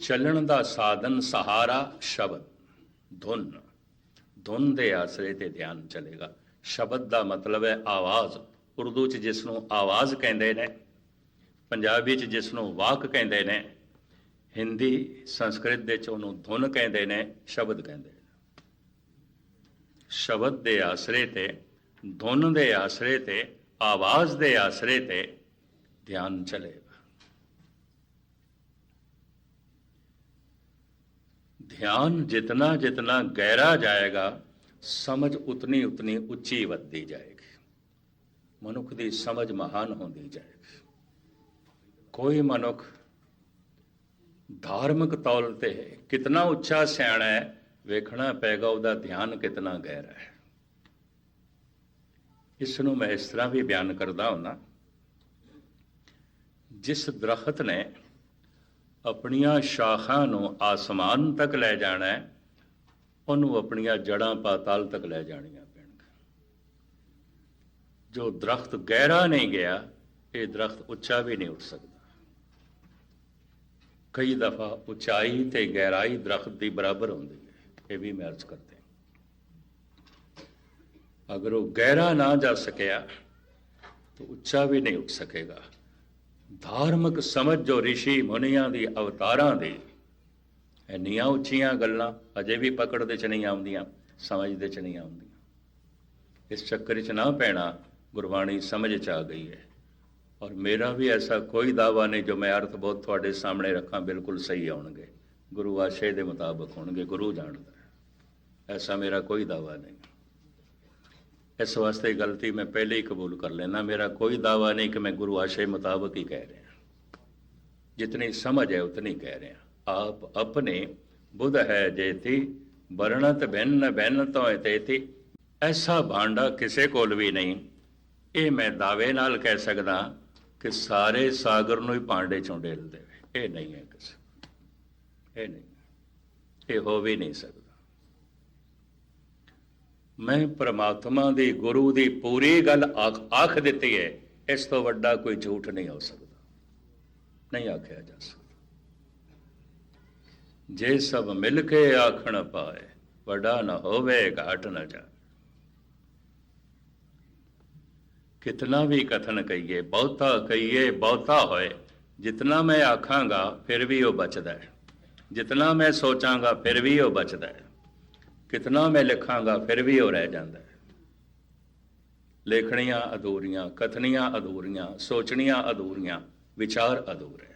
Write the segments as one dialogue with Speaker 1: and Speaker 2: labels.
Speaker 1: ਚੱਲਣ ਦਾ ਸਾਧਨ ਸਹਾਰਾ ਸ਼ਬਦ, ਧੁਨ। ਧੁਨ ਦੇ ਆਸਰੇ ਤੇ ਧਿਆਨ ਚਲੇਗਾ। ਸ਼ਬਦ ਦਾ ਮਤਲਬ ਹੈ ਆਵਾਜ਼। ਉਰਦੂ ਚ ਜਿਸ ਨੂੰ ਆਵਾਜ਼ ਕਹਿੰਦੇ ਨੇ, ਪੰਜਾਬੀ ਚ ਜਿਸ ਨੂੰ ਵਾਕ ਕਹਿੰਦੇ ਨੇ, ਹਿੰਦੀ, ਸੰਸਕ੍ਰਿਤ ਦੇ ਚ ਉਹਨੂੰ ਧੁਨ ਕਹਿੰਦੇ ਨੇ, ਸ਼ਬਦ ਕਹਿੰਦੇ ਨੇ। ਸ਼ਬਦ ਦੇ ਆਸਰੇ ਤੇ, ਧੁਨ ਦੇ ਆਸਰੇ ਤੇ, ਆਵਾਜ਼ ਦੇ ਆਸਰੇ ਤੇ ਧਿਆਨ ਚਲੇਗਾ। ध्यान जितना जितना गहरा जाएगा ਸਮਝ ਉਤਨੀ ਉਤਨੀ ਉੱਚੀ ਵੱਧਦੀ ਜਾਏਗੀ ਮਨੁੱਖ ਦੀ ਸਮਝ ਮਹਾਨ ਹੁੰਦੀ ਜਾਏਗੀ ਕੋਈ ਮਨੁੱਖ ਧਾਰਮਿਕ ਤੌਰ ਤੇ ਕਿਤਨਾ ਉੱਚਾ ਸਿਆਣਾ ਹੈ ਵੇਖਣਾ ਪੈਗਾ ਉਹਦਾ ਧਿਆਨ ਕਿਤਨਾ ਗਹਿਰਾ ਹੈ ਇਸ ਨੂੰ ਮੈਂ ਇਸ ਤਰ੍ਹਾਂ ਵੀ ਬਿਆਨ ਕਰਦਾ ਹਾਂ ਜਿਸ ਦਰਖਤ ਨੇ ਆਪਣੀਆਂ ਸ਼ਾਖਾਂ ਨੂੰ ਆਸਮਾਨ ਤੱਕ ਲੈ ਜਾਣਾ ਹੈ, ਉਹਨੂੰ ਆਪਣੀਆਂ ਜੜਾਂ ਪਾਤਾਲ ਤੱਕ ਲੈ ਜਾਣੀਆਂ ਪੈਣਗੀਆਂ। ਜੋ ਦਰਖਤ ਗਹਿਰਾ ਨਹੀਂ ਗਿਆ, ਇਹ ਦਰਖਤ ਉੱਚਾ ਵੀ ਨਹੀਂ ਉੱਠ ਸਕਦਾ। ਕਈ ਦਫਾ ਉਚਾਈ ਤੇ ਗਹਿਰਾਈ ਦਰਖਤ ਦੀ ਬਰਾਬਰ ਹੁੰਦੀ ਹੈ, ਇਹ ਵੀ ਮੈਂ ਅਰਜ਼ ਕਰਦੇ ਅਗਰ ਉਹ ਗਹਿਰਾ ਨਾ ਜਾ ਸਕਿਆ, ਤਾਂ ਉੱਚਾ ਵੀ ਨਹੀਂ ਉੱਠ ਸਕੇਗਾ। ਧਾਰਮਿਕ ਸਮਝ ਜੋ ਰਿਸ਼ੀ ਮੁਨੀਆਂ ਦੀ ਅਵਤਾਰਾਂ ਦੀ ਇੰਨੀਆਂ ਉੱਚੀਆਂ ਗੱਲਾਂ ਅਜੇ ਵੀ ਪਕੜ ਦੇ ਚ ਨਹੀਂ ਆਉਂਦੀਆਂ, ਸਮਝ ਦੇ ਚ ਨਹੀਂ ਆਉਂਦੀਆਂ। ਇਸ ਚੱਕਰ 'ਚ ਨਾ ਪੈਣਾ, ਗੁਰਬਾਣੀ ਸਮਝ ਚ ਆ ਗਈ ਹੈ। ਔਰ ਮੇਰਾ ਵੀ ਐਸਾ ਕੋਈ ਦਾਵਾ ਨਹੀਂ ਜੋ ਮੈਂ ਅਰਥ ਬਹੁਤ ਤੁਹਾਡੇ ਸਾਹਮਣੇ ਰੱਖਾਂ, ਬਿਲਕੁਲ ਸਹੀ ਆਉਣਗੇ। ਗੁਰੂ ਆਸ਼ੇ ਦੇ ਮੁਤਾਬਕ ਹੋਣਗੇ, ਗੁਰੂ ਜਾਣਦਾ ਐਸਾ ਮੇਰਾ ਕੋਈ ਦਾਵਾ ਨਹੀਂ। ਇਸ ਵਾਸਤੇ ਗਲਤੀ ਮੈਂ ਪਹਿਲੇ ਹੀ ਕਬੂਲ ਕਰ ਲੈਣਾ ਮੇਰਾ ਕੋਈ ਦਾਵਾ ਨਹੀਂ ਕਿ ਮੈਂ ਗੁਰੂ ਆਸ਼ੇ ਮੁਤਾਬਕ ਹੀ ਕਹਿ ਰਿਹਾ। ਜਿਤਨੀ ਸਮਝ ਹੈ, ਉਤਨੀ ਕਹਿ ਰਿਹਾ। ਆਪ ਆਪਣੇ ਬੁੱਧ ਹੈ ਜੇਤੀ, ਵਰਣਤ ਭਿੰਨ ਭਿੰਨ ਤੋਂ ਤੇਤੀ। ਐਸਾ ਭਾਂਡਾ ਕਿਸੇ ਕੋਲ ਵੀ ਨਹੀਂ। ਇਹ ਮੈਂ ਦਾਅਵੇ ਨਾਲ ਕਹਿ ਸਕਦਾ ਕਿ ਸਾਰੇ ਸਾਗਰ ਨੂੰ ਹੀ ਭਾਂਡੇ ਚੋਂ ਡੇਲ ਦੇਵੇ। ਇਹ ਨਹੀਂ ਹੈ ਕਿਸੇ। ਇਹ ਨਹੀਂ। ਇਹ ਹੋ ਵੀ ਨਹੀਂ ਸਕਦਾ। ਮੈਂ ਪ੍ਰਮਾਤਮਾ ਦੀ ਗੁਰੂ ਦੀ ਪੂਰੀ ਗੱਲ ਆਖ ਆਖ ਦਿੱਤੀ ਹੈ, ਇਸ ਤੋਂ ਵੱਡਾ ਕੋਈ ਝੂਠ ਨਹੀਂ ਹੋ ਸਕਦਾ। ਨਹੀਂ ਆਖਿਆ ਜਾ ਸਕਦਾ। ਜੇ ਸਭ ਮਿਲ ਕੇ ਆਖਣ ਪਾਏ, ਵੱਡਾ ਨਾ ਹੋਵੇ, ਘਾਟ ਨਾ ਜਾ ਕਿਤਨਾ ਵੀ ਕਥਨ ਕਹੀਏ, ਬਹੁਤਾ ਕਹੀਏ, ਬਹੁਤਾ ਹੋਏ, ਜਿਤਨਾ ਮੈਂ ਆਖਾਂਗਾ, ਫਿਰ ਵੀ ਉਹ ਬਚਦਾ ਹੈ। ਜਿਤਨਾ ਮੈਂ ਸੋਚਾਂਗਾ, ਫਿਰ ਵੀ ਉਹ ਬਚਦਾ ਹੈ। ਕਿਤਨਾ ਮੈਂ ਲਿਖਾਂਗਾ, ਫਿਰ ਵੀ ਉਹ ਰਹਿ ਜਾਂਦਾ ਹੈ। ਲੇਖਣੀਆਂ ਅਧੂਰੀਆਂ, ਕਥਨੀਆਂ ਅਧੂਰੀਆਂ, ਸੋਚਣੀਆਂ ਅਧੂਰੀਆਂ, ਵਿਚਾਰ ਅਧੂਰੇ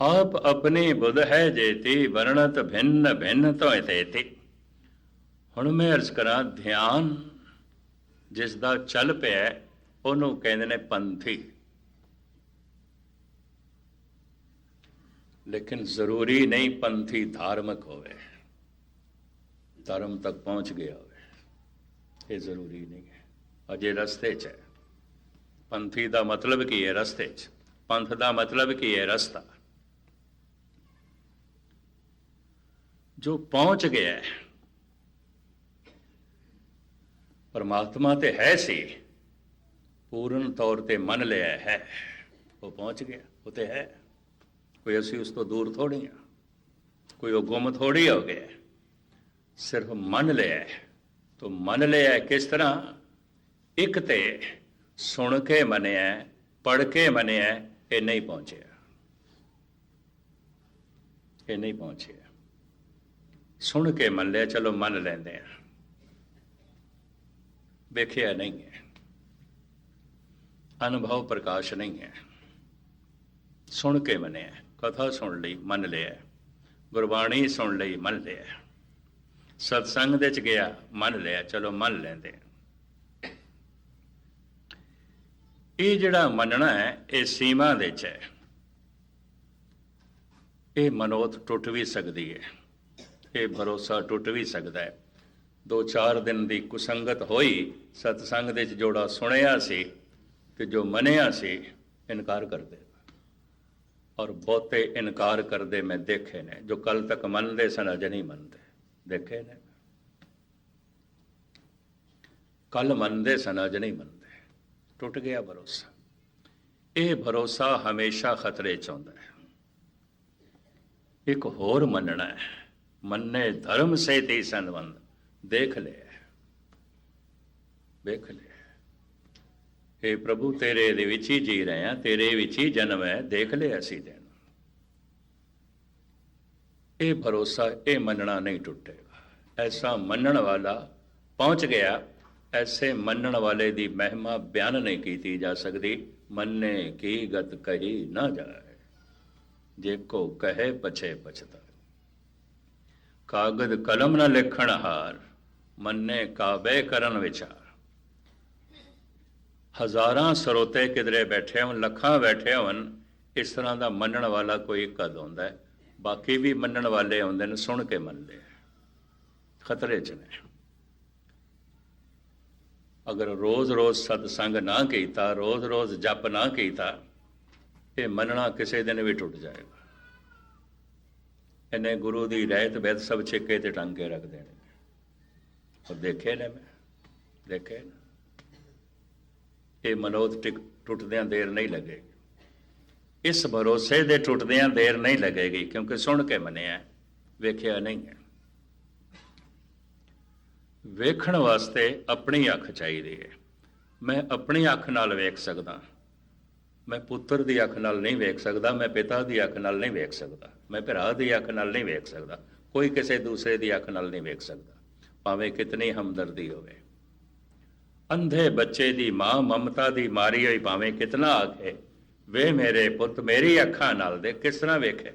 Speaker 1: ਆਪ ਆਪਣੇ ਬੁੱਧ ਹੈ ਜੇਤੀ, ਵਰਣਤ ਭਿੰਨ ਭਿੰਨ ਤੋਇ ਤੇਤੀ ਹੁਣ ਮੈਂ ਅਰਜ਼ ਕਰਾਂ, ਧਿਆਨ ਜਿਸ ਦਾ ਚੱਲ ਪਿਆ ਉਹਨੂੰ ਕਹਿੰਦੇ ਨੇ ਪੰਥੀ। ਲੇਕਿਨ ਜ਼ਰੂਰੀ ਨਹੀਂ ਪੰਥੀ ਧਾਰਮਿਕ ਹੋਵੇ। ਧਰਮ ਤੱਕ ਪਹੁੰਚ ਗਿਆ ਹੋਵੇ। ਇਹ ਜ਼ਰੂਰੀ ਨਹੀਂ ਹੈ। ਅਜੇ ਰਸਤੇ 'ਚ ਹੈ। ਪੰਥੀ ਦਾ ਮਤਲਬ ਕੀ ਹੈ ਰਸਤੇ 'ਚ? ਪੰਥ ਦਾ ਮਤਲਬ ਕੀ ਹੈ ਰਸਤਾ? ਜੋ ਪਹੁੰਚ ਗਿਆ ਹੈ, ਪਰਮਾਤਮਾ ਤੇ ਹੈ ਸੀ, ਪੂਰਨ ਤੌਰ ਤੇ ਮੰਨ ਲਿਆ ਹੈ, ਉਹ ਪਹੁੰਚ ਗਿਆ, ਉਹ ਤੇ ਹੈ। ਕੋਈ ਅਸੀਂ ਉਸ ਤੋਂ ਦੂਰ ਥੋੜੀ ਆ ਕੋਈ ਉਹ ਗੁੰਮ ਥੋੜੀ ਹੋ ਗਿਆ ਸਿਰਫ ਮੰਨ ਲਿਆ ਤੋ ਮੰਨ ਲਿਆ ਕਿਸ ਤਰ੍ਹਾਂ? ਇੱਕ ਤੇ ਸੁਣ ਕੇ ਮੰਨਿਆ ਪੜ ਕੇ ਮੰਨਿਆ ਇਹ ਨਹੀਂ ਪਹੁੰਚਿਆ। ਇਹ ਨਹੀਂ ਪਹੁੰਚਿਆ। ਸੁਣ ਕੇ ਮੰਨ ਲਿਆ, ਚਲੋ ਮੰਨ ਲੈਂਦੇ ਆ ਵੇਖਿਆ ਨਹੀਂ ਹੈ। ਅਨੁਭਵ ਪ੍ਰਕਾਸ਼ ਨਹੀਂ ਹੈ। ਸੁਣ ਕੇ ਮੰਨਿਆ ਕਥਾ ਸੁਣ ਲਈ, ਮੰਨ ਲਿਆ। ਗੁਰਬਾਣੀ ਸੁਣ ਲਈ, ਮੰਨ ਲਿਆ। ਸਤਸੰਗ ਦੇ ਚ ਗਿਆ, ਮੰਨ ਲਿਆ, ਚਲੋ ਮੰਨ ਲੈਂਦੇ ਇਹ ਜਿਹੜਾ ਮੰਨਣਾ ਹੈ, ਇਹ ਸੀਮਾ ਦੇ ਚ ਹੈ। ਇਹ ਮਨੋਤ ਟੁੱਟ ਵੀ ਸਕਦੀ ਹੈ। ਇਹ ਭਰੋਸਾ ਟੁੱਟ ਵੀ ਸਕਦਾ ਹੈ। ਦੋ ਚਾਰ ਦਿਨ ਦੀ ਕੁਸੰਗਤ ਹੋਈ, ਸਤਸੰਗ ਦੇ ਚ ਜੋੜਾ ਸੁਣਿਆ ਸੀ ਤੇ ਜੋ ਮੰਨਿਆ ਸੀ, ਇਨਕਾਰ ਕਰਦੇ ਔਰ ਬਹੁਤੇ ਇਨਕਾਰ ਕਰਦੇ ਮੈਂ ਦੇਖੇ ਨੇ, ਜੋ ਕੱਲ ਤੱਕ ਮੰਨਦੇ ਸਨ, ਅਜੇ ਨਹੀਂ ਮੰਨਦੇ। ਦੇਖੇ ਨੇ? ਕੱਲ ਮੰਨਦੇ ਸਨ, ਅਜੇ ਨਹੀਂ ਮੰਨਦੇ। ਟੁੱਟ ਗਿਆ ਭਰੋਸਾ। ਇਹ ਭਰੋਸਾ ਹਮੇਸ਼ਾ ਖਤਰੇ 'ਚ ਹੁੰਦਾ ਹੈ। ਇੱਕ ਹੋਰ ਮੰਨਣਾ ਹੈ। ਮੰਨੇ ਧਰਮ ਸੇ ਤੇ ਸੰਬੰਧ। ਦੇਖ ਲਿਆ। ਦੇਖ ਲਿਆ। ਇਹ ਪ੍ਰਭੂ, ਤੇਰੇ ਦੇ ਵਿੱਚ ਹੀ ਜੀ ਰਹੇ ਆ ਤੇਰੇ ਵਿੱਚ ਹੀ ਜਨਮ ਹੈ, ਦੇਖ ਲਿਆ ਅਸੀਂ ਤੈਨੂੰ। ਇਹ ਭਰੋਸਾ, ਇਹ ਮੰਨਣਾ ਨਹੀਂ ਟੁੱਟੇਗਾ ਐਸਾ ਮੰਨਣ ਵਾਲਾ ਪਹੁੰਚ ਗਿਆ, ਐਸੇ ਮੰਨਣ ਵਾਲੇ ਦੀ ਮਹਿਮਾ ਬਿਆਨ ਨਹੀਂ ਕੀਤੀ ਜਾ ਸਕਦੀ। ਮੰਨੇ ਕੀ ਗਤ ਕਹੀ ਨਾ ਜਾਏ। ਜੇ ਕੋ ਕਹੇ, ਪਛੇ ਪਛਤਾ ਕਾਗਦ ਕਲਮ ਨਾ ਲਿਖਣ ਹਾਰ, ਮੰਨੇ ਕਾਬੇ ਕਰਨ ਵਿਚਾਰ। ਹਜ਼ਾਰਾਂ ਸਰੋਤੇ ਕਿਧਰੇ ਬੈਠੇ ਹੋਣ, ਲੱਖਾਂ ਬੈਠੇ ਹੋਣ, ਇਸ ਤਰ੍ਹਾਂ ਦਾ ਮੰਨਣ ਵਾਲਾ ਕੋਈ ਇੱਕ ਹੱਦ ਹੁੰਦਾ ਹੈ। ਬਾਕੀ ਵੀ ਮੰਨਣ ਵਾਲੇ ਆਉਂਦੇ ਨੇ, ਸੁਣ ਕੇ ਮੰਨਦੇ ਆ। ਖਤਰੇ 'ਚ ਨੇ। ਅਗਰ ਰੋਜ਼-ਰੋਜ਼ ਸਤਸੰਗ ਨਾ ਕੀਤਾ, ਰੋਜ਼-ਰੋਜ਼ ਜਪ ਨਾ ਕੀਤਾ, ਇਹ ਮੰਨਣਾ ਕਿਸੇ ਦਿਨ ਵੀ ਟੁੱਟ ਜਾਏਗਾ। ਇਹਨੇ ਗੁਰੂ ਦੀ ਰਹਿਤ ਬੈਦ ਸਭ ਛੇਕੇ ਤੇ ਟੰਗ ਕੇ ਰੱਖ ਦੇਣੇ ਉਹ ਦੇਖੇ ਨੇ ਮੈਂ? ਦੇਖੇ ਨੇ? ਇਹ ਮਨੋਤ ਟਿਕ ਟੁੱਟਦਿਆਂ ਦੇਰ ਨਹੀਂ ਲੱਗੇਗੀ। ਇਸ ਭਰੋਸੇ ਦੇ ਟੁੱਟਦਿਆਂ ਦੇਰ ਨਹੀਂ ਲੱਗੇਗੀ, ਕਿਉਂਕਿ ਸੁਣ ਕੇ ਮੰਨਿਆ, ਵੇਖਿਆ ਨਹੀਂ ਹੈ। ਵੇਖਣ ਵਾਸਤੇ ਆਪਣੀ ਅੱਖ ਚਾਹੀਦੀ ਹੈ। ਮੈਂ ਆਪਣੀ ਅੱਖ ਨਾਲ ਵੇਖ ਸਕਦਾ। ਮੈਂ ਪੁੱਤਰ ਦੀ ਅੱਖ ਨਾਲ ਨਹੀਂ ਵੇਖ ਸਕਦਾ, ਮੈਂ ਪਿਤਾ ਦੀ ਅੱਖ ਨਾਲ ਨਹੀਂ ਵੇਖ ਸਕਦਾ, ਮੈਂ ਭਰਾ ਦੀ ਅੱਖ ਨਾਲ ਨਹੀਂ ਵੇਖ ਸਕਦਾ, ਕੋਈ ਕਿਸੇ ਦੂਸਰੇ ਦੀ ਅੱਖ ਨਾਲ ਨਹੀਂ ਵੇਖ ਸਕਦਾ, ਭਾਵੇਂ ਕਿਤਨੀ ਹਮਦਰਦੀ ਹੋਵੇ। ਅੰਧੇ ਬੱਚੇ ਦੀ ਮਾਂ ਮਮਤਾ ਦੀ ਮਾਰੀ ਹੋਈ ਭਾਵੇਂ ਕਿਤਨਾ ਆਖੇ ਵੇ ਮੇਰੇ ਪੁੱਤ, ਮੇਰੀ ਅੱਖਾਂ ਨਾਲ ਦੇ ਕਿਸ ਤਰ੍ਹਾਂ ਵੇਖੇ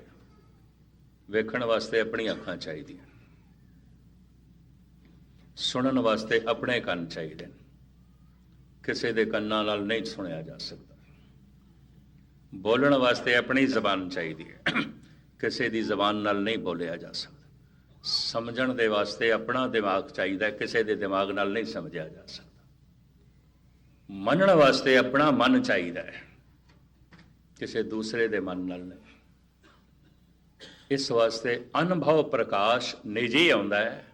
Speaker 1: ਵੇਖਣ ਵਾਸਤੇ ਆਪਣੀ ਅੱਖਾਂ ਚਾਹੀਦੀਆਂ ਸੁਣਨ ਵਾਸਤੇ ਆਪਣੇ ਕੰਨ ਚਾਹੀਦੇ ਨੇ। ਕਿਸੇ ਦੇ ਕੰਨਾਂ ਨਾਲ ਨਹੀਂ ਸੁਣਿਆ ਜਾ ਸਕਦਾ। ਬੋਲਣ ਵਾਸਤੇ ਆਪਣੀ ਜ਼ਬਾਨ ਚਾਹੀਦੀ ਹੈ। ਕਿਸੇ ਦੀ ਜ਼ਬਾਨ ਨਾਲ ਨਹੀਂ ਬੋਲਿਆ ਜਾ ਸਕਦਾ। ਸਮਝਣ ਦੇ ਵਾਸਤੇ ਆਪਣਾ ਦਿਮਾਗ ਚਾਹੀਦਾ ਕਿਸੇ ਦੇ ਦਿਮਾਗ ਨਾਲ ਨਹੀਂ ਸਮਝਿਆ ਜਾ ਸਕਦਾ। ਮੰਨਣ ਵਾਸਤੇ ਆਪਣਾ ਮਨ ਚਾਹੀਦਾ ਹੈ। ਕਿਸੇ ਦੂਸਰੇ ਦੇ ਮਨ ਨਾਲ ਨਹੀਂ। ਇਸ ਵਾਸਤੇ ਅਨੁਭਵ ਪ੍ਰਕਾਸ਼ ਨਿਜੀ ਆਉਂਦਾ ਹੈ।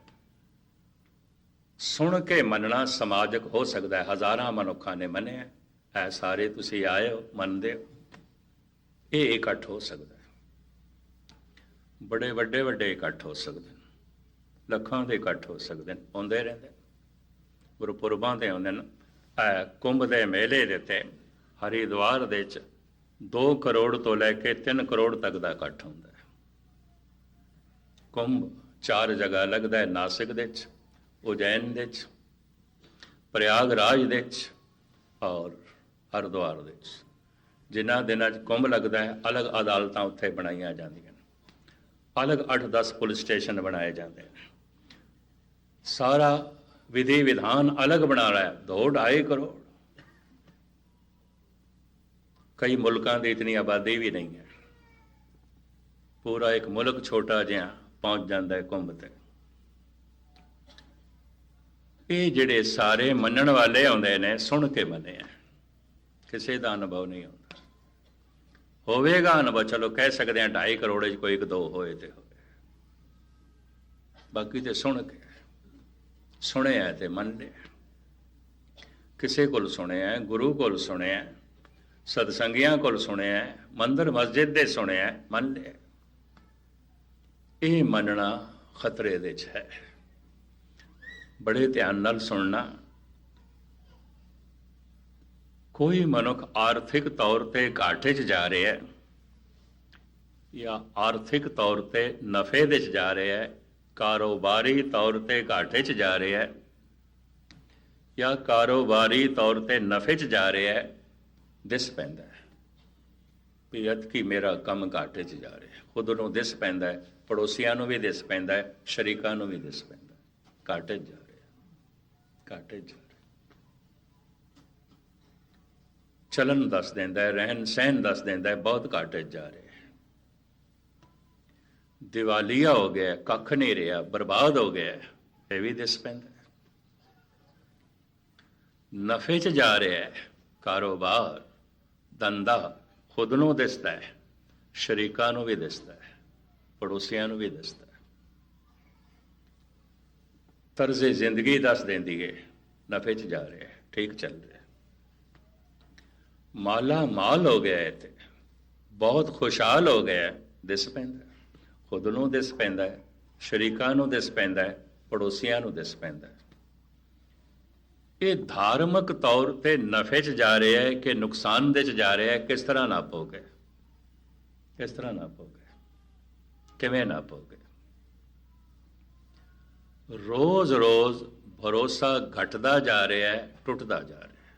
Speaker 1: ਸੁਣ ਕੇ ਮੰਨਣਾ ਸਮਾਜਿਕ ਹੋ ਸਕਦਾ ਹੈ। ਹਜ਼ਾਰਾਂ ਮਨੁੱਖਾਂ ਨੇ ਮੰਨਿਆ ਐ ਸਾਰੇ ਤੁਸੀਂ ਆਏ ਹੋ, ਮੰਨਦੇ ਹੋ। ਇਹ ਇਕੱਠ ਹੋ ਸਕਦਾ ਹੈ। ਬੜੇ ਵੱਡੇ ਵੱਡੇ ਇਕੱਠ ਹੋ ਸਕਦੇ ਨੇ। ਲੱਖਾਂ ਦੇ ਇਕੱਠ ਹੋ ਸਕਦੇ ਨੇ। ਆਉਂਦੇ ਰਹਿੰਦੇ ਗੁਰਪੁਰਬਾਂ ਦੇ ਆਉਂਦੇ ਨੇ। ਕੁੰਭ ਦੇ ਮੇਲੇ ਦੇ ਤੇ ਹਰਿਦੁਆਰ ਦੇ ਚ 2 ਕਰੋੜ ਤੋਂ ਲੈ ਕੇ 3 ਕਰੋੜ ਤੱਕ ਦਾ ਇਕੱਠ ਹੁੰਦਾ ਹੈ। ਕੁੰਭ ਚਾਰ ਜਗ੍ਹਾ ਲੱਗਦਾ ਹੈ, ਨਾਸਿਕ ਦੇ ਚ ਉਜੈਨ ਦੇ ਚ ਪ੍ਰਯਾਗਰਾਜ ਦੇ ਚ ਔਰ ਹਰਿਦੁਆਰ ਦੇ ਚ ਜਿਨ੍ਹਾਂ ਦਿਨਾਂ 'ਚ ਕੁੰਭ ਲੱਗਦਾ ਹੈ, ਅਲੱਗ ਅਦਾਲਤਾਂ ਉੱਥੇ ਬਣਾਈਆਂ ਜਾਂਦੀਆਂ ਨੇ। ਅਲੱਗ 8-10 ਪੁਲਿਸ ਸਟੇਸ਼ਨ ਬਣਾਏ ਜਾਂਦੇ ਨੇ। ਸਾਰਾ ਵਿਧੀ ਵਿਧਾਨ ਅਲੱਗ ਬਣਾ ਰਿਹਾ ਦੋ ਢਾਈ ਕਰੋੜ ਕਈ ਮੁਲਕਾਂ ਦੀ ਇਤਨੀ ਆਬਾਦੀ ਵੀ ਨਹੀਂ ਹੈ। ਪੂਰਾ ਇੱਕ ਮੁਲਕ ਛੋਟਾ ਜਿਹਾ ਪਹੁੰਚ ਜਾਂਦਾ ਹੈ ਕੁੰਭ ਤੇ। ਇਹ ਜਿਹੜੇ ਸਾਰੇ ਮੰਨਣ ਵਾਲੇ ਆਉਂਦੇ ਨੇ, ਸੁਣ ਕੇ ਮੰਨੇ ਆ। ਕਿਸੇ ਦਾ ਅਨੁਭਵ ਨਹੀਂ ਆਉਂਦਾ। ਹੋਵੇਗਾ ਅਨੁਭਵ, ਚਲੋ ਕਹਿ ਸਕਦੇ ਆ 2.5 ਕਰੋੜ ਚ ਕੋਈ ਇੱਕ ਦੋ ਹੋਏ ਤੇ ਹੋਵੇ। ਬਾਕੀ ਤੇ ਸੁਣ ਕੇ। ਸੁਣਿਆ ਤੇ ਮੰਨ ਲਿਆ ਕਿਸੇ ਕੋਲ ਸੁਣਿਆ, ਗੁਰੂ ਕੋਲ ਸੁਣਿਆ, ਸਤਸੰਗੀਆਂ ਕੋਲ ਸੁਣਿਆ, ਮੰਦਰ ਮਸਜਿਦ ਦੇ ਸੁਣਿਆ ਮੰਨ ਲਿਆ ਇਹ ਮੰਨਣਾ ਖਤਰੇ ਦੇ ਚ ਹੈ। ਬੜੇ ਧਿਆਨ ਨਾਲ ਸੁਣਨਾ। ਕੋਈ ਮਨੁੱਖ ਆਰਥਿਕ ਤੌਰ ਤੇ ਘਾਟੇ 'ਚ ਜਾ ਰਿਹਾ ਹੈ ਜਾਂ ਆਰਥਿਕ ਤੌਰ ਤੇ ਨਫੇ ਦੇ 'ਚ ਜਾ ਰਿਹਾ ਹੈ ਕਾਰੋਬਾਰੀ ਤੌਰ ਤੇ ਘਾਟੇ 'ਚ ਜਾ ਰਿਹਾ ਹੈ ਜਾਂ ਕਾਰੋਬਾਰੀ ਤੌਰ ਤੇ ਨਫੇ 'ਚ ਜਾ ਰਿਹਾ ਹੈ, ਦਿਸ ਪੈਂਦਾ ਹੈ। ਵੀ ਅਤ ਕੀ ਮੇਰਾ ਕੰਮ ਘਾਟੇ 'ਚ ਜਾ ਰਿਹਾ ਖੁਦ ਨੂੰ ਦਿਸ ਪੈਂਦਾ ਹੈ, ਪੜੋਸੀਆਂ ਨੂੰ ਵੀ ਦਿਸ ਪੈਂਦਾ ਹੈ, ਸ਼ਰੀਕਾਂ ਨੂੰ ਵੀ ਦਿਸ ਪੈਂਦਾ ਹੈ। ਘਾਟੇ 'ਚ ਜਾ ਰਿਹਾ ਘਾਟੇ 'ਚ ਜਾ ਰਿਹਾ ਚਲਨ ਦੱਸ ਦਿੰਦਾ ਹੈ, ਰਹਿਣ ਸਹਿਣ ਦੱਸ ਦਿੰਦਾ ਹੈ, ਬਹੁਤ ਘਾਟੇ 'ਚ ਜਾ ਰਿਹਾ ਦਿਵਾਲੀਆ ਹੋ ਗਿਆ, ਕੱਖ ਨਹੀਂ ਰਿਹਾ, ਬਰਬਾਦ ਹੋ ਗਿਆ, ਇਹ ਵੀ ਦਿਸ ਪੈਂਦਾ ਨਫੇ 'ਚ ਜਾ ਰਿਹਾ ਹੈ, ਕਾਰੋਬਾਰ ਦੰਦਾ ਖੁਦ ਨੂੰ ਦਿਸਦਾ ਹੈ, ਸ਼ਰੀਕਾਂ ਨੂੰ ਵੀ ਦਿਸਦਾ ਹੈ, ਪੜੋਸੀਆਂ ਨੂੰ ਵੀ ਦਿਸਦਾ ਹੈ। ਤਰਜ਼ੇ ਜ਼ਿੰਦਗੀ ਦੱਸ ਦਿੰਦੀ ਹੈ ਨਫੇ 'ਚ ਜਾ ਰਿਹਾ ਹੈ, ਠੀਕ ਚੱਲ ਰਿਹਾ ਮਾਲਾ ਮਾਲ ਹੋ ਗਿਆ ਹੈ ਤੇ ਬਹੁਤ ਖੁਸ਼ਹਾਲ ਹੋ ਗਿਆ ਦਿਸ ਪੈਂਦਾ ਖੁਦ ਨੂੰ ਦਿਸ ਪੈਂਦਾ ਹੈ, ਸ਼ਰੀਕਾਂ ਨੂੰ ਦਿਸ ਪੈਂਦਾ ਹੈ, ਪੜੋਸੀਆਂ ਨੂੰ ਦਿਸ ਪੈਂਦਾ ਹੈ। ਇਹ ਧਾਰਮਿਕ ਤੌਰ ਤੇ ਨਫੇ 'ਚ ਜਾ ਰਿਹਾ ਹੈ ਕਿ ਨੁਕਸਾਨ ਦੇ 'ਚ ਜਾ ਰਿਹਾ ਹੈ, ਕਿਸ ਤਰ੍ਹਾਂ ਨਾਪੋਗੇ? ਕਿਸ ਤਰ੍ਹਾਂ ਨਾਪੋਗੇ? ਕਿਵੇਂ ਨਾਪੋਗੇ? ਰੋਜ਼-ਰੋਜ਼ ਭਰੋਸਾ ਘਟਦਾ ਜਾ ਰਿਹਾ ਹੈ, ਟੁੱਟਦਾ ਜਾ ਰਿਹਾ ਹੈ।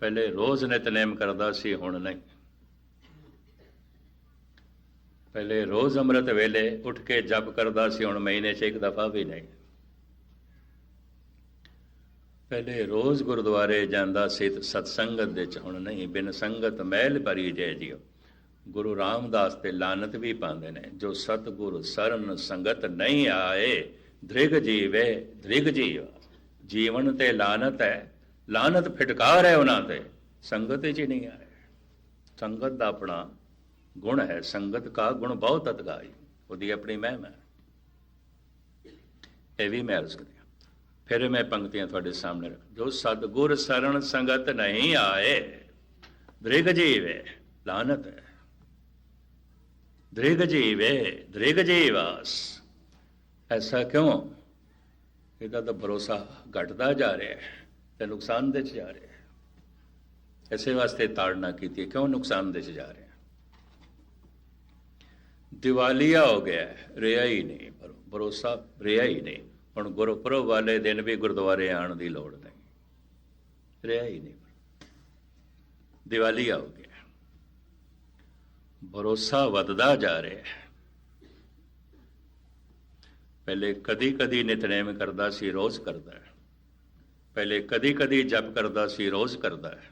Speaker 1: ਪਹਿਲੇ ਰੋਜ਼ ਨਿਤਨੇਮ ਕਰਦਾ ਸੀ, ਹੁਣ ਨਹੀਂ। ਪਹਿਲੇ ਰੋਜ਼ ਅੰਮ੍ਰਿਤ ਵੇਲੇ ਉੱਠ ਕੇ ਜਪ ਕਰਦਾ ਸੀ, ਹੁਣ ਮਹੀਨੇ 'ਚ ਇੱਕ ਦਫਾ ਵੀ ਨਹੀਂ। ਪਹਿਲੇ ਰੋਜ਼ ਗੁਰਦੁਆਰੇ ਜਾਂਦਾ ਸੀ ਤੇ ਸਤਸੰਗਤ ਦੇ ਚ ਹੁਣ ਨਹੀਂ, ਬਿਨ ਸੰਗਤ ਮਹਿਲ ਭਰੀ ਜੈ ਜੀਓ। ਗੁਰੂ ਰਾਮਦਾਸ ਤੇ ਲਾਨਤ ਵੀ ਪਾਉਂਦੇ ਨੇ, ਜੋ ਸਤਿਗੁਰ ਸਰਨ ਸੰਗਤ ਨਹੀਂ ਆਏ ਧ੍ਰਿਗ ਜੀਵੇ ਧ੍ਰਿਗ ਜੀਵ ਜੀਵਨ ਤੇ ਲਾਨਤ ਹੈ, ਲਾਨਤ ਫਿਟਕਾਰ ਹੈ ਉਹਨਾਂ ਤੇ, ਸੰਗਤ ਵਿੱਚ ਹੀ ਨਹੀਂ ਆਏ। ਸੰਗਤ ਦਾ ਆਪਣਾ ਗੁਣ ਹੈ, ਸੰਗਤ ਕਾ ਗੁਣ ਬਹੁਤ ਅਤਗਾਈ ਉਹਦੀ ਆਪਣੀ ਮਹਿਮ ਹੈ। ਇਹ ਵੀ ਮੈਂ ਅਰਜ਼ ਕਰਿਆ ਫਿਰ ਮੈਂ ਪੰਕਤੀਆਂ ਤੁਹਾਡੇ ਸਾਹਮਣੇ ਰੱਖ ਜੋ ਸਤਗੁਰ ਸਰਣ ਸੰਗਤ ਨਹੀਂ ਆਏ, ਦ੍ਰਿਗ ਜੀਵੇ ਲਾਨਤ ਹੈ। ਦ੍ਰਿਗ ਜੀਵੇ, ਦ੍ਰਿਗ ਜੀਵਾਸ। ਐਸਾ ਕਿਉਂ? ਇਹਦਾ ਤਾਂ ਭਰੋਸਾ ਘਟਦਾ ਜਾ ਰਿਹਾ ਹੈ ਤੇ ਨੁਕਸਾਨ ਦੇ ਚ ਜਾ ਰਿਹਾ ਹੈ। ਐਸੇ ਵਾਸਤੇ ਤਾੜਨਾ ਕੀਤੀ ਕਿਉਂ ਨੁਕਸਾਨ ਦੇ ਚ ਜਾ ਰਿਹਾ ਦਿਵਾਲੀਆ ਹੋ ਗਿਆ ਰਿਹਾ ਹੀ ਨਹੀਂ, ਪਰ ਭਰੋਸਾ ਰਿਹਾ ਹੀ ਨਹੀਂ। ਹੁਣ ਗੁਰਪੁਰਬ ਵਾਲੇ ਦਿਨ ਵੀ ਗੁਰਦੁਆਰੇ ਆਉਣ ਦੀ ਲੋੜ ਨਹੀਂ। ਰਿਹਾ ਹੀ ਨਹੀਂ। ਦਿਵਾਲੀਆ ਹੋ ਗਿਆ ਭਰੋਸਾ ਵੱਧਦਾ ਜਾ ਰਿਹਾ ਹੈ। ਪਹਿਲੇ ਕਦੀ ਕਦੀ ਨਿਤਨੇਮ ਕਰਦਾ ਸੀ, ਰੋਜ਼ ਕਰਦਾ ਹੈ। ਪਹਿਲੇ ਕਦੀ ਕਦੀ ਜਪ ਕਰਦਾ ਸੀ, ਰੋਜ਼ ਕਰਦਾ ਹੈ।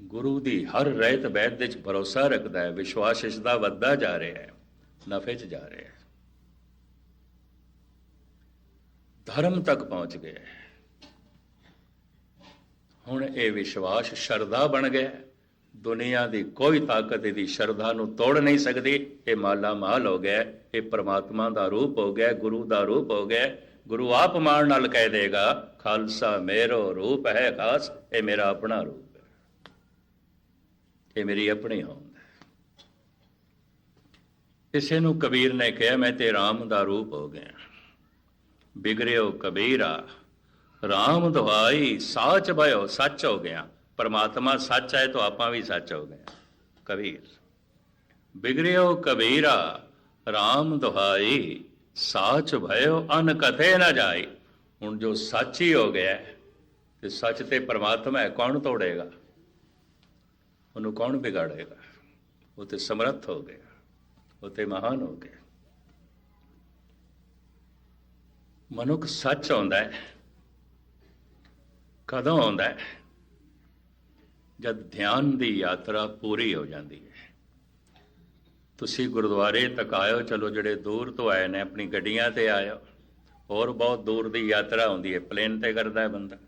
Speaker 1: ਗੁਰੂ ਦੀ ਹਰ ਰਹਿਤ ਬੈਤ ਵਿੱਚ ਭਰੋਸਾ ਰੱਖਦਾ ਹੈ, ਵਿਸ਼ਵਾਸ ਇਸ ਦਾ ਵੱਧਦਾ ਜਾ ਰਿਹਾ ਹੈ, ਨਫੇ 'ਚ ਜਾ ਰਿਹਾ ਹੈ। ਧਰਮ ਤੱਕ ਪਹੁੰਚ ਗਿਆ ਹੈ। ਹੁਣ ਇਹ ਵਿਸ਼ਵਾਸ ਸ਼ਰਧਾ ਬਣ ਗਿਆ ਹੈ। ਦੁਨੀਆ ਦੀ ਕੋਈ ਤਾਕਤ ਇਹਦੀ ਸ਼ਰਧਾ ਨੂੰ ਤੋੜ ਨਹੀਂ ਸਕਦੀ। ਇਹ ਮਾਲਾ ਮਾਲ ਹੋ ਗਿਆ ਇਹ ਪ੍ਰਮਾਤਮਾ ਦਾ ਰੂਪ ਹੋ ਗਿਆ ਗੁਰੂ ਦਾ ਰੂਪ ਹੋ ਗਿਆ ਗੁਰੂ ਆਪ ਮਾਣ ਨਾਲ ਕਹਿ ਦੇਗਾ, ਖਾਲਸਾ ਮੇਰੋ ਰੂਪ ਹੈ ਖਾਸ, ਇਹ ਮੇਰਾ ਆਪਣਾ ਰੂਪ ਇਹ ਮੇਰੀ ਆਪਣੀ ਹੋਂਦ ਹੈ। ਕਿਸੇ ਨੂੰ ਕਬੀਰ ਨੇ ਕਿਹਾ, ਮੈਂ ਤੇ ਰਾਮ ਦਾ ਰੂਪ ਹੋ ਗਿਆ। ਬਿਗੜਿਓ ਕਬੀਰਾ, ਰਾਮ ਦੁਹਾਈ, ਸਾਚ ਭਇਓ ਸੱਚ ਹੋ ਗਿਆ। ਪਰਮਾਤਮਾ ਸੱਚ ਹੈ ਤਾਂ ਆਪਾਂ ਵੀ ਸੱਚ ਹੋ ਗਏ। ਕਬੀਰ, ਬਿਗੜਿਓ ਕਬੀਰਾ, ਰਾਮ ਦੁਹਾਈ, ਸਾਚ ਭਇਓ ਅਨ ਕਥੇ ਨਾ ਜਾਈ। ਹੁਣ ਜੋ ਸੱਚ ਹੀ ਹੋ ਗਿਆ ਤੇ ਸੱਚ ਤੇ ਪਰਮਾਤਮਾ ਹੈ, ਕੌਣ ਤੋੜੇਗਾ? ਉਹਨੂੰ ਕੌਣ ਵਿਗਾੜੇਗਾ? ਉਹ ਤੇ ਸਮਰੱਥ ਹੋ ਗਿਆ। ਉਹ ਤੇ ਮਹਾਨ ਹੋ ਗਿਆ। ਮਨੁੱਖ ਸੱਚ ਆਉਂਦਾ ਹੈ। ਕਦੋਂ ਆਉਂਦਾ ਹੈ? ਜਦ ਧਿਆਨ ਦੀ ਯਾਤਰਾ ਪੂਰੀ ਹੋ ਜਾਂਦੀ ਹੈ। ਤੁਸੀਂ ਗੁਰਦੁਆਰੇ ਤੱਕ ਆਇਓ, ਚਲੋ ਜਿਹੜੇ ਦੂਰ ਤੋਂ ਆਏ ਨੇ, ਆਪਣੀ ਗੱਡੀਆਂ ਤੇ ਆਇਓ। ਹੋਰ ਬਹੁਤ ਦੂਰ ਦੀ ਯਾਤਰਾ ਹੁੰਦੀ ਹੈ। ਪਲੇਨ ਤੇ ਕਰਦਾ ਹੈ ਬੰਦਾ।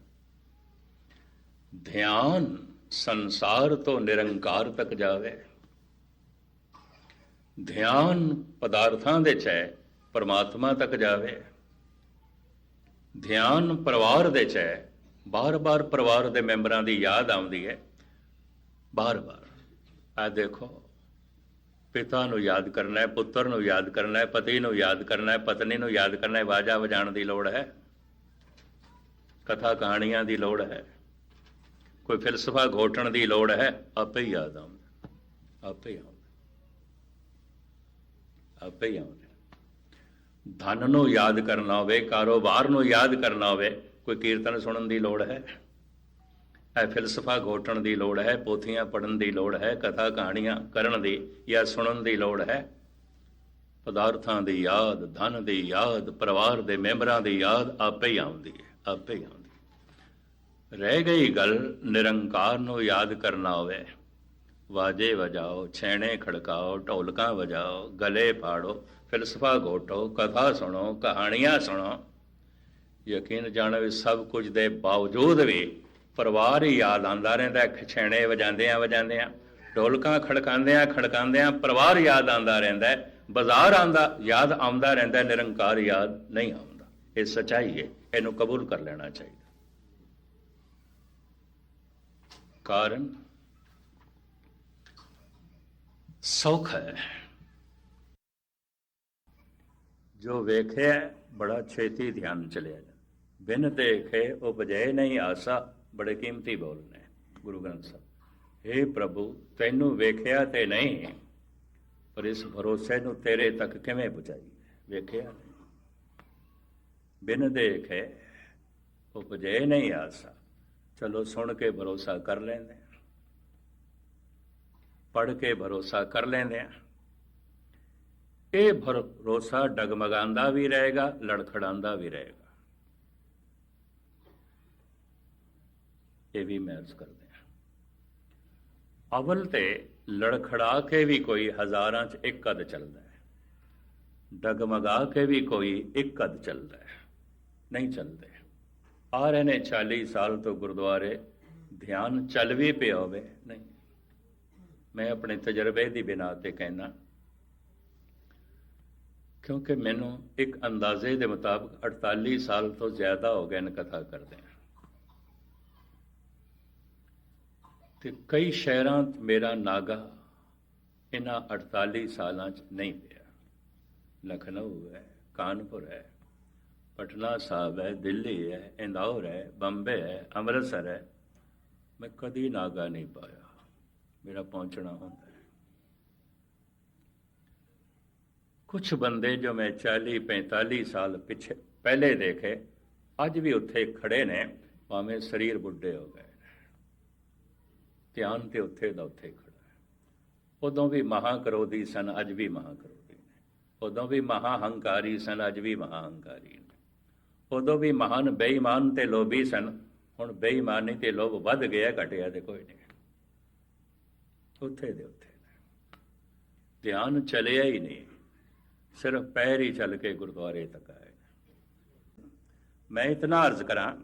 Speaker 1: ਧਿਆਨ ਸੰਸਾਰ ਤੋਂ ਨਿਰੰਕਾਰ ਤੱਕ ਜਾਵੇ। ਧਿਆਨ ਪਦਾਰਥਾਂ ਦੇ ਚ ਹੈ, ਪਰਮਾਤਮਾ ਤੱਕ ਜਾਵੇ। ਧਿਆਨ ਪਰਿਵਾਰ ਦੇ ਚ ਹੈ, ਬਾਰ-ਬਾਰ ਪਰਿਵਾਰ ਦੇ ਮੈਂਬਰਾਂ ਦੀ ਯਾਦ ਆਉਂਦੀ ਹੈ। ਬਾਰ-ਬਾਰ ਆ ਦੇਖੋ, ਪਿਤਾ ਨੂੰ ਯਾਦ ਕਰਨਾ ਹੈ, ਪੁੱਤਰ ਨੂੰ ਯਾਦ ਕਰਨਾ ਹੈ, ਪਤੀ ਨੂੰ ਯਾਦ ਕਰਨਾ ਹੈ, ਪਤਨੀ ਨੂੰ ਯਾਦ ਕਰਨਾ ਹੈ ਵਾਜਾ ਵਜਾਉਣ ਦੀ ਲੋੜ ਹੈ। ਕਥਾ ਕਹਾਣੀਆਂ ਦੀ ਲੋੜ ਹੈ। ਕੋਈ ਫਿਲਸਫਾ ਘੋਟਣ ਦੀ ਲੋੜ ਹੈ? ਆਪੇ ਹੀ ਯਾਦ ਆਉਂਦਾ। ਆਪੇ ਹੀ ਆਉਂਦਾ। ਆਪੇ ਹੀ ਆਉਂਦਾ। ਧਨ ਨੂੰ ਯਾਦ ਕਰਨਾ ਹੋਵੇ, ਕਾਰੋਬਾਰ ਨੂੰ ਯਾਦ ਕਰਨਾ ਹੋਵੇ, ਕੋਈ ਕੀਰਤਨ ਸੁਣਨ ਦੀ ਲੋੜ ਹੈ? ਇਹ ਫਿਲਸਫਾ ਘੋਟਣ ਦੀ ਲੋੜ ਹੈ, ਪੋਥੀਆਂ ਪੜਨ ਦੀ ਲੋੜ ਹੈ, ਕਥਾ ਕਹਾਣੀਆਂ ਕਰਨ ਦੀ ਜਾਂ ਸੁਣਨ ਦੀ ਲੋੜ ਹੈ? ਪਦਾਰਥਾਂ ਦੀ ਯਾਦ, ਧਨ ਦੀ ਯਾਦ, ਪਰਿਵਾਰ ਦੇ ਮੈਂਬਰਾਂ ਦੀ ਯਾਦ ਆਪੇ ਹੀ ਆਉਂਦੀ ਹੈ, ਆਪੇ ਹੀ ਆਉਂਦੀ ਰਹਿ ਗਈ ਗੱਲ ਨਿਰੰਕਾਰ ਨੂੰ ਯਾਦ ਕਰਨਾ ਹੋਵੇ। ਵਾਜੇ ਵਜਾਓ ਛੈਣੇ ਖੜਕਾਓ ਢੋਲਕਾਂ ਵਜਾਓ ਗਲੇ ਪਾੜੋ ਫਿਲਸਫਾ ਘੋਟੋ ਕਥਾ ਸੁਣੋ ਕਹਾਣੀਆਂ ਸੁਣੋ। ਯਕੀਨ ਜਾਣੋ ਵੀ ਸਭ ਕੁਝ ਦੇ ਬਾਵਜੂਦ ਵੀ ਪਰਿਵਾਰ ਹੀ ਯਾਦ ਆਉਂਦਾ ਰਹਿੰਦਾ ਹੈ, ਛੇਣੇ ਵਜਾਉਂਦਿਆਂ ਵਜਾਉਂਦਿਆਂ ਢੋਲਕਾਂ ਖੜਕਾਉਂਦਿਆਂ ਖੜਕਾਉਂਦਿਆਂ ਪਰਿਵਾਰ ਯਾਦ ਆਉਂਦਾ ਰਹਿੰਦਾ ਬਾਜ਼ਾਰ ਆਉਂਦਾ ਯਾਦ ਆਉਂਦਾ ਰਹਿੰਦਾ ਨਿਰੰਕਾਰ ਯਾਦ ਨਹੀਂ ਆਉਂਦਾ। ਇਹ ਸਚਾਈ ਹੈ ਇਹਨੂੰ ਕਬੂਲ ਕਰ ਲੈਣਾ ਚਾਹੀਦਾ। ਕਾਰਨ ਸੁਖ ਹੈ। ਜੋ ਵੇਖਿਆ, ਬੜਾ ਛੇਤੀ ਧਿਆਨ ਚਲਿਆ। ਜਾਂਦਾ ਬਿਨ ਦੇਖੇ ਉਪਜੈ ਨਹੀਂ ਆਸਾ, ਬੜੇ ਕੀਮਤੀ ਬੋਲ ਨੇ, ਗੁਰੂ ਗ੍ਰੰਥ ਸਾਹਿਬ। हे ਪ੍ਰਭੂ, ਤੈਨੂੰ ਵੇਖਿਆ ਤੇ ਨਹੀਂ, ਪਰ ਇਸ ਭਰੋਸੇ ਨੂੰ ਤੇਰੇ ਤੱਕ ਕਿਵੇਂ ਪਹੁੰਚਾਈ ਵੇਖਿਆ ਨਹੀਂ। ਬਿਨ ਦੇਖੇ ਉਪਜੈ ਨਹੀਂ ਆਸਾ। ਚਲੋ ਸੁਣ ਕੇ ਭਰੋਸਾ ਕਰ ਲੈਂਦੇ ਹਾਂ। ਪੜ ਕੇ ਭਰੋਸਾ ਕਰ ਲੈਂਦੇ ਆ ਇਹ ਭਰੋਸਾ ਡਗਮਗਾਉਂਦਾ ਵੀ ਰਹੇਗਾ, ਲੜਖੜਾਉਂਦਾ ਵੀ ਰਹੇਗਾ। ਇਹ ਵੀ ਮੈਂ ਅਰਜ਼ ਕਰਦੇ ਹਾਂ। ਅਵਲ ਤੇ ਲੜਖੜਾ ਕੇ ਵੀ ਕੋਈ ਹਜ਼ਾਰਾਂ ਚ ਇੱਕ ਕਦ ਚੱਲਦਾ ਹੈ। ਡਗਮਗਾ ਕੇ ਵੀ ਕੋਈ ਇੱਕ ਕਦ ਚੱਲਦਾ ਹੈ। ਨਹੀਂ ਚੱਲਦੇ। ਆ ਰਹੇ ਨੇ 40 ਸਾਲ ਤੋਂ ਗੁਰਦੁਆਰੇ, ਧਿਆਨ ਚੱਲ ਵੀ ਪਿਆ ਹੋਵੇ। ਨਹੀਂ, ਮੈਂ ਆਪਣੇ ਤਜਰਬੇ ਦੀ ਬਿਨਾ ਤੇ ਕਹਿਣਾ ਕਿਉਂਕਿ ਮੈਨੂੰ ਇੱਕ ਅੰਦਾਜ਼ੇ ਦੇ ਮੁਤਾਬਕ 48 ਸਾਲ ਤੋਂ ਜ਼ਿਆਦਾ ਹੋ ਗਏ ਨੇ ਕਥਾ ਕਰਦੇ ਤੇ ਕਈ ਸ਼ਹਿਰਾਂ 'ਚ ਮੇਰਾ ਨਾਗਾ ਇਹਨਾਂ 48 ਸਾਲਾਂ 'ਚ ਨਹੀਂ ਪਿਆ। ਲਖਨਊ ਹੈ, ਕਾਨਪੁਰ ਹੈ ਪਟਨਾ ਸਾਹਿਬ ਹੈ, ਦਿੱਲੀ ਹੈ, ਇੰਦੌਰ ਹੈ, ਬੰਬੇ ਹੈ, ਅੰਮ੍ਰਿਤਸਰ ਹੈ। ਮੈਂ ਕਦੀ ਨਾਗਾ ਨਹੀਂ ਪਾਇਆ। ਮੇਰਾ ਪਹੁੰਚਣਾ ਹੁੰਦਾ ਹੈ। ਕੁਝ ਬੰਦੇ ਜੋ ਮੈਂ 40 45 ਸਾਲ ਪਿੱਛੇ, ਪਹਿਲੇ ਦੇਖੇ, ਅੱਜ ਵੀ ਉੱਥੇ ਖੜੇ ਨੇ, ਭਾਵੇਂ ਸਰੀਰ ਬੁੱਢੇ ਹੋ ਗਏ ਨੇ। ਧਿਆਨ ਤੇ ਉੱਥੇ ਦਾ ਉੱਥੇ ਖੜਾ ਹੈ। ਉਦੋਂ ਵੀ ਮਹਾ ਕਰੋਦੀ ਸਨ, ਅੱਜ ਵੀ ਮਹਾ ਕਰੋਦੀ ਨੇ। ਉਦੋਂ ਵੀ ਮਹਾਹੰਕਾਰੀ ਸਨ, ਅੱਜ ਵੀ ਮਹਾਹੰਕਾਰੀ ਉਦੋਂ ਵੀ ਮਹਾਨ ਬੇਈਮਾਨ ਤੇ ਲੋਭੀ ਸਨ। ਹੁਣ ਬੇਈਮਾਨੀ ਤੇ ਲੋਭ ਵੱਧ ਗਿਆ, ਘਟਿਆ ਤੇ ਕੋਈ ਨਹੀਂ। ਉੱਥੇ ਦੇ ਉੱਥੇ। ਧਿਆਨ ਚਲਿਆ ਹੀ ਨਹੀਂ। ਸਿਰਫ ਪੈਰ ਹੀ ਚੱਲ ਕੇ ਗੁਰਦੁਆਰੇ ਤੱਕ ਆਏ। ਮੈਂ ਇਤਨਾ ਅਰਜ਼ ਕਰਾਂ,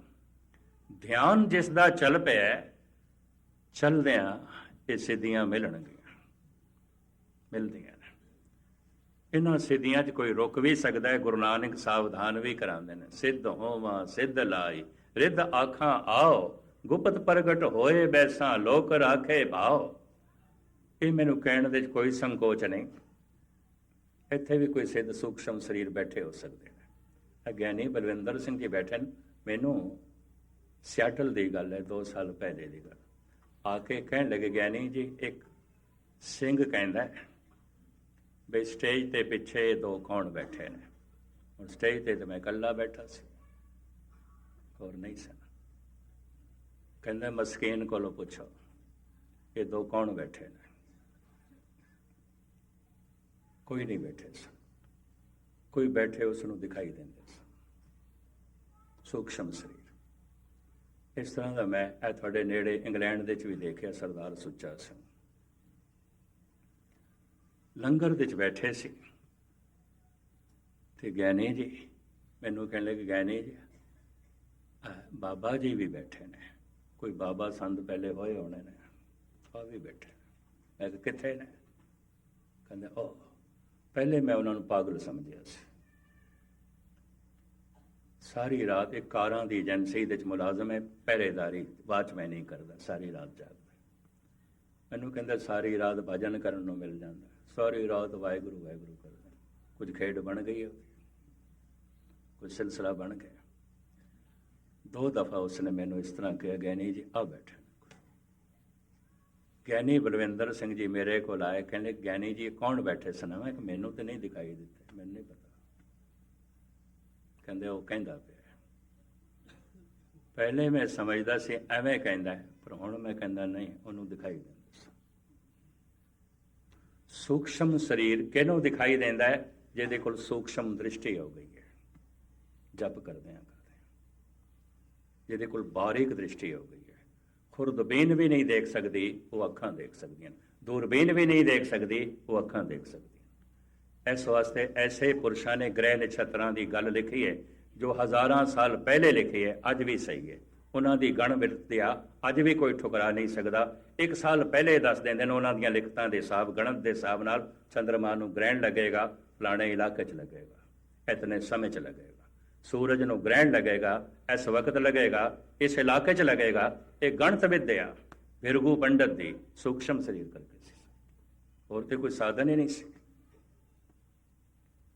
Speaker 1: ਧਿਆਨ ਜਿਸ ਦਾ ਚੱਲ ਪਿਆ, ਚੱਲਦਿਆਂ ਇਹ ਸਿੱਧੀਆਂ ਮਿਲਣਗੀਆਂ। ਮਿਲਦੀਆਂ ਨੇ। ਇਹਨਾਂ ਸਿੱਧੀਆਂ 'ਚ ਕੋਈ ਰੁਕ ਵੀ ਸਕਦਾ ਹੈ? ਗੁਰੂ ਨਾਨਕ ਸਾਵਧਾਨ ਵੀ ਕਰਾਉਂਦੇ ਨੇ। ਸਿੱਧ ਹੋਵਾਂ, ਸਿੱਧ ਲਾਈ। ਰਿੱਧ ਆਖਾਂ, ਆਓ। ਗੁਪਤ ਪ੍ਰਗਟ ਹੋਏ ਬੈਸਾਂ, ਲੋਕ ਰਾਖੇ ਭਾਓ। ਇਹ ਮੈਨੂੰ ਕਹਿਣ ਦੇ ਕੋਈ ਸੰਕੋਚ ਨਹੀਂ। ਇੱਥੇ ਵੀ ਕੋਈ ਸਿੱਧ ਸੂਖਸ਼ਮ ਸਰੀਰ ਬੈਠੇ ਹੋ ਸਕਦੇ ਨੇ। ਅਗਿਆਨੀ ਬਲਵਿੰਦਰ ਸਿੰਘ ਜੀ ਬੈਠੇ ਨੇ। ਮੈਨੂੰ ਸਿਆਟਲ ਦੀ ਗੱਲ ਹੈ 2 ਸਾਲ ਪਹਿਲੇ ਦੀ ਗੱਲ। ਆ ਕੇ ਕਹਿਣ ਲੱਗੇ, ਗਿਆਨੀ ਜੀ, ਇੱਕ ਸਿੰਘ ਕਹਿੰਦਾ ਬਈ ਸਟੇਜ ਤੇ ਪਿੱਛੇ ਦੋ ਕੌਣ ਬੈਠੇ ਨੇ? ਹੁਣ ਸਟੇਜ ਤੇ ਤਾਂ ਮੈਂ ਇਕੱਲਾ ਬੈਠਾ ਸੀ। ਹੋਰ ਨਹੀਂ ਸਨ ਕਹਿੰਦਾ, ਮਸਕੀਨ ਕੋਲੋਂ ਪੁੱਛੋ, ਇਹ ਦੋ ਕੌਣ ਬੈਠੇ ਨੇ? ਕੋਈ ਨਹੀਂ ਬੈਠੇ ਸਨ ਕੋਈ ਬੈਠੇ ਉਸ ਨੂੰ ਦਿਖਾਈ ਦਿੰਦੇ ਸਨ ਸੂਖਸ਼ਮ ਸਰੀਰ। ਇਸ ਤਰ੍ਹਾਂ ਦਾ ਮੈਂ ਇਹ ਤੁਹਾਡੇ ਨੇੜੇ ਇੰਗਲੈਂਡ ਦੇ ਚ ਵੀ ਦੇਖਿਆ, ਸਰਦਾਰ ਸੁੱਚਾ ਸਿੰਘ। ਲੰਗਰ ਦੇ ਚ ਬੈਠੇ ਸੀ। ਤੇ ਗਿਆਨੀ ਜੀ, ਮੈਨੂੰ ਕਹਿਣ ਲੱਗੇ ਗਿਆਨੀ ਜੀ ਬਾਬਾ ਜੀ ਵੀ ਬੈਠੇ ਨੇ। ਕੋਈ ਬਾਬਾ ਸੰਤ ਪਹਿਲੇ ਹੋਏ ਹੋਣੇ ਨੇ ਆ ਵੀ ਬੈਠੇ ਮੈਂ ਕਿਹਾ, ਕਿੱਥੇ ਨੇ? ਕਹਿੰਦੇ, ਉਹ ਪਹਿਲੇ ਮੈਂ ਉਹਨਾਂ ਨੂੰ ਪਾਗਲ ਸਮਝਿਆ ਸੀ। ਸਾਰੀ ਰਾਤ ਇੱਕ ਕਾਰਾਂ ਦੀ ਏਜੰਸੀ ਦੇ ਵਿੱਚ ਮੁਲਾਜ਼ਮ ਹੈ, ਪਹਿਰੇਦਾਰੀ ਬਾਅਦ ਮੈਂ ਨਹੀਂ ਕਰਦਾ, ਸਾਰੀ ਰਾਤ ਜਾਗਦਾ। ਮੈਨੂੰ ਕਹਿੰਦਾ, ਸਾਰੀ ਰਾਤ ਭਜਨ ਕਰਨ ਨੂੰ ਮਿਲ ਜਾਂਦਾ। ਸਾਰੀ ਰਾਤ ਵਾਹਿਗੁਰੂ ਵਾਹਿਗੁਰੂ ਕਰਦਾ ਕੁਝ ਖੇਡ ਬਣ ਗਈ ਕੁਝ ਸਿਲਸਿਲਾ ਬਣ ਗਿਆ। ਦੋ ਦਫਾ ਉਸਨੇ ਮੈਨੂੰ ਇਸ ਤਰ੍ਹਾਂ ਕਿਹਾ ਗਿਆਨੀ ਜੀ, ਆ ਬੈਠੇ ਗਿਆਨੀ ਬਲਵਿੰਦਰ ਸਿੰਘ ਜੀ ਮੇਰੇ ਕੋਲ ਆਏ, ਕਹਿੰਦੇ ਗਿਆਨੀ ਜੀ, ਕੌਣ ਬੈਠੇ ਸਨ? ਮੈਂ ਕਿ ਮੈਨੂੰ ਤੇ ਨਹੀਂ ਦਿਖਾਈ ਦਿੱਤੇ, ਮੈਨੂੰ ਨਹੀਂ ਪਤਾ। ਕਹਿੰਦੇ, ਉਹ ਕਹਿੰਦਾ ਪਿਆ ਪਹਿਲੇ ਮੈਂ ਸਮਝਦਾ ਸੀ, ਐਵੇਂ ਕਹਿੰਦਾ ਪਰ ਹੁਣ ਮੈਂ ਕਹਿੰਦਾ, ਨਹੀਂ, ਉਹਨੂੰ ਦਿਖਾਈ ਦਿੰਦਾ ਸੂਖਸ਼ਮ ਸਰੀਰ ਕਿਹਨੂੰ ਦਿਖਾਈ ਦਿੰਦਾ ਹੈ? ਜਿਹਦੇ ਕੋਲ ਸੂਖਸ਼ਮ ਦ੍ਰਿਸ਼ਟੀ ਹੋ ਗਈ ਹੈ। ਜਪ ਕਰਦੇ ਆ ਕਰਦੇ ਆ ਜਿਹਦੇ ਕੋਲ ਬਾਰੀਕ ਦ੍ਰਿਸ਼ਟੀ ਹੋ ਗਈ ਹੈ। ਖੁਰਦਬੀਨ ਵੀ ਨਹੀਂ ਦੇਖ ਸਕਦੀ, ਉਹ ਅੱਖਾਂ ਦੇਖ ਸਕਦੀਆਂ ਦੂਰਬੀਨ ਵੀ ਨਹੀਂ ਦੇਖ ਸਕਦੀ, ਉਹ ਅੱਖਾਂ ਦੇਖ ਸਕਦੀਆਂ ਇਸ ਵਾਸਤੇ ਐਸੇ ਪੁਰਸ਼ਾਂ ਨੇ ਗ੍ਰਹਿ ਨਛੱਤਰਾਂ ਦੀ ਗੱਲ ਲਿਖੀ ਹੈ, ਜੋ ਹਜ਼ਾਰਾਂ ਸਾਲ ਪਹਿਲੇ ਲਿਖੀ ਹੈ, ਅੱਜ ਵੀ ਸਹੀ ਹੈ। ਉਹਨਾਂ ਦੀ ਗਣ ਵਿਰਤਿਆ ਅੱਜ ਵੀ ਕੋਈ ਠੁਕਰਾ ਨਹੀਂ ਸਕਦਾ। ਇੱਕ ਸਾਲ ਪਹਿਲੇ ਦੱਸ ਦਿੰਦੇ ਨੇ ਉਹਨਾਂ ਦੀਆਂ ਲਿਖਤਾਂ ਦੇ ਹਿਸਾਬ, ਗਣਤ ਦੇ ਹਿਸਾਬ ਨਾਲ ਚੰਦਰਮਾ ਨੂੰ ਗ੍ਰਹਿਣ ਲੱਗੇਗਾ, ਫਲਾਣੇ ਇਲਾਕੇ 'ਚ ਲੱਗੇਗਾ, ਇਤਨੇ ਸਮੇਂ 'ਚ ਲੱਗੇਗਾ। ਸੂਰਜ ਨੂੰ ਗ੍ਰਹਿਣ ਲੱਗੇਗਾ, ਇਸ ਵਕਤ ਲੱਗੇਗਾ, ਇਸ ਇਲਾਕੇ 'ਚ ਲੱਗੇਗਾ। ਇਹ ਗਣਤ ਵਿਦਿਆ ਵਿਰਗੂ ਪੰਡਤ ਦੀ ਸੂਖਸ਼ਮ ਸਰੀਰ ਕਰਕੇ ਸੀ। ਹੋਰ ਤੇ ਕੋਈ ਸਾਧਨ ਹੀ ਨਹੀਂ ਸੀ।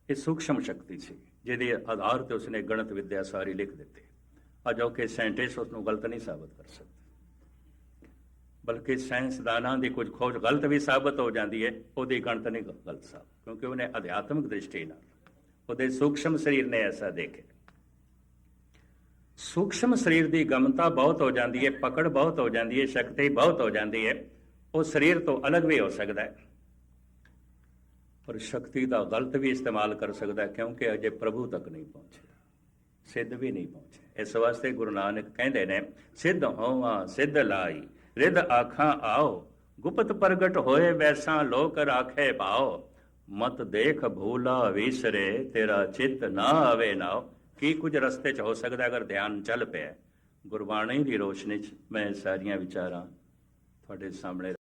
Speaker 1: ਇਹ ਸੂਖਸ਼ਮ ਸ਼ਕਤੀ ਸੀ, ਜਿਹਦੇ ਆਧਾਰ ਤੇ ਉਸਨੇ ਗਣਤ ਵਿਦਿਆ ਸਾਰੀ ਲਿਖ ਦਿੱਤੀ। ਅਜੋਕੇ ਸਾਇੰਟਿਸਟ ਉਸ ਨੂੰ ਗਲਤ ਨਹੀਂ ਸਾਬਤ ਕਰ ਸਕਦੇ। ਬਲਕਿ ਸਾਇੰਸਦਾਨਾਂ ਦੀ ਕੁਝ ਖੋਜ ਗਲਤ ਵੀ ਸਾਬਤ ਹੋ ਜਾਂਦੀ ਹੈ, ਉਹਦੀ ਗਣਤ ਨਹੀਂ ਗਲਤ ਸਾਬਤ, ਕਿਉਂਕਿ ਉਹਨੇ ਅਧਿਆਤਮਿਕ ਦ੍ਰਿਸ਼ਟੀ ਨਾਲ, ਉਹਦੇ ਸੂਖਸ਼ਮ ਸਰੀਰ ਨੇ ਐਸਾ ਦੇਖਿਆ। ਸੂਖਸ਼ਮ ਸਰੀਰ ਦੀ ਗਮਤਾ ਬਹੁਤ ਹੋ ਜਾਂਦੀ ਹੈ, ਪਕੜ ਬਹੁਤ ਹੋ ਜਾਂਦੀ ਹੈ, ਸ਼ਕਤੀ ਬਹੁਤ ਹੋ ਜਾਂਦੀ ਹੈ, ਉਹ ਸਰੀਰ ਤੋਂ ਅਲੱਗ ਵੀ ਹੋ ਸਕਦਾ ਹੈ। ਪਰ ਸ਼ਕਤੀ ਦਾ ਗਲਤ ਵੀ ਇਸਤੇਮਾਲ ਕਰ ਸਕਦਾ ਕਿਉਂਕਿ ਅਜੇ ਪ੍ਰਭੂ ਤੱਕ ਨਹੀਂ ਪਹੁੰਚਿਆ। ਸਿੱਧ ਵੀ ਨਹੀਂ ਪਹੁੰਚਿਆ ਇਸ ਵਾਸਤੇ ਗੁਰੂ ਨਾਨਕ ਕਹਿੰਦੇ ਨੇ, ਸਿੱਧ ਹੋਵਾਂ, ਸਿੱਧ ਲਾਈ, ਰਿੱਧ ਆਖਾਂ ਆਓ, ਗੁਪਤ ਪ੍ਰਗਟ ਹੋਏ ਵੈਸਾ ਲੋਕ ਰਾਖੇ ਭਾਓ ਮਤ ਦੇਖ ਭੂਲਾ ਵਿਸਰੇ, ਤੇਰਾ ਚਿੱਤ ਨਾ ਆਵੇ ਨਾ। ਕੀ ਕੁਝ ਰਸਤੇ 'ਚ ਹੋ ਸਕਦਾ ਅਗਰ ਧਿਆਨ ਚੱਲ ਪਿਆ? ਗੁਰਬਾਣੀ ਦੀ ਰੋਸ਼ਨੀ 'ਚ ਮੈਂ ਸਾਰੀਆਂ ਵਿਚਾਰਾਂ ਤੁਹਾਡੇ ਸਾਹਮਣੇ